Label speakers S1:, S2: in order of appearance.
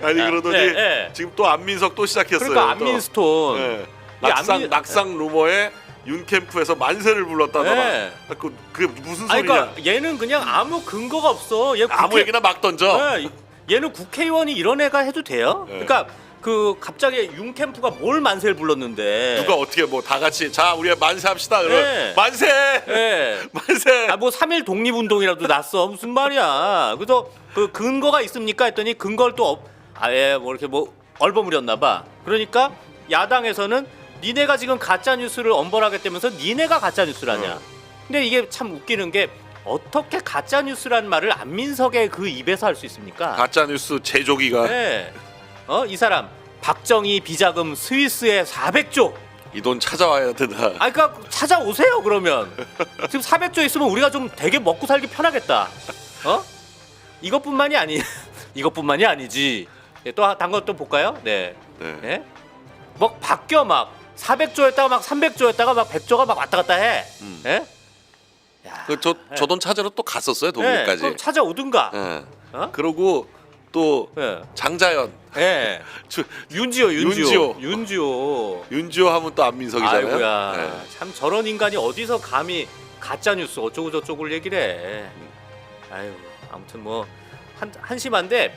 S1: 아니 그러더니
S2: 예, 예.
S1: 지금 또 안민석 또 시작했어요.
S2: 그러니까
S1: 또.
S2: 안민스톤.
S1: 예.
S2: 이
S1: 낙상
S2: 안민-
S1: 낙상 루머에 윤 캠프에서 만세를 불렀다더라.
S2: 네.
S1: 그, 그게 무슨
S2: 아니
S1: 소리냐?
S2: 그러니까 얘는 그냥 아무 근거가 없어. 얘
S1: 아무
S2: 국회-
S1: 얘기나 막 던져.
S2: 네, 얘는 국회의원이 이런 애가 해도 돼요?
S1: 네.
S2: 그러니까 그 갑자기 윤 캠프가 뭘 만세를 불렀는데
S1: 누가 어떻게 뭐 다 같이 자 우리 만세합시다. 그러
S2: 네.
S1: 만세.
S2: 예.
S1: 만세.
S2: 아뭐 3일 독립운동이라도 났어 무슨 말이야 그래서 그 근거가 있습니까 했더니 근거를 또 없- 아예 뭐 이렇게 뭐 얼버무렸나 봐 그러니까 야당에서는 니네가 지금 가짜 뉴스를 엄벌하겠다면서 니네가 가짜 뉴스라냐
S1: 어.
S2: 근데 이게 참 웃기는 게 어떻게 가짜 뉴스란 말을 안민석의 그 입에서 할 수 있습니까
S1: 가짜 뉴스 제조기가
S2: 네. 어, 이 사람 박정희 비자금 스위스에 400조.
S1: 이 돈 찾아와야 된다.
S2: 아 그러니까 찾아오세요 그러면. 지금 400조 있으면 우리가 좀 되게 먹고 살기 편하겠다. 어? 이것뿐만이 아니 이것뿐만이 아니지. 예, 또 다른 것도 볼까요? 네.
S1: 네.
S2: 예? 뭐 바뀌어 막 400조였다가 막 300조였다가 막 100조가 막 왔다 갔다 해.
S1: 음.
S2: 예? 야.
S1: 그저 저 돈 찾으러 또 갔었어요
S2: 예,
S1: 독일까지.
S2: 그럼 찾아오든가.
S1: 예.
S2: 어?
S1: 그러고 또
S2: 예.
S1: 장자연,
S2: 예.
S1: 주-
S2: 윤지호, 윤지호.
S1: 윤지호.
S2: 윤지호.
S1: 윤지호 하면 또 안민석이잖아요.
S2: 아이고야
S1: 예.
S2: 참 저런 인간이 어디서 감히 가짜 뉴스 어쩌고 저쩌고를 얘기를 해 아유 아무튼 뭐 한, 한심한데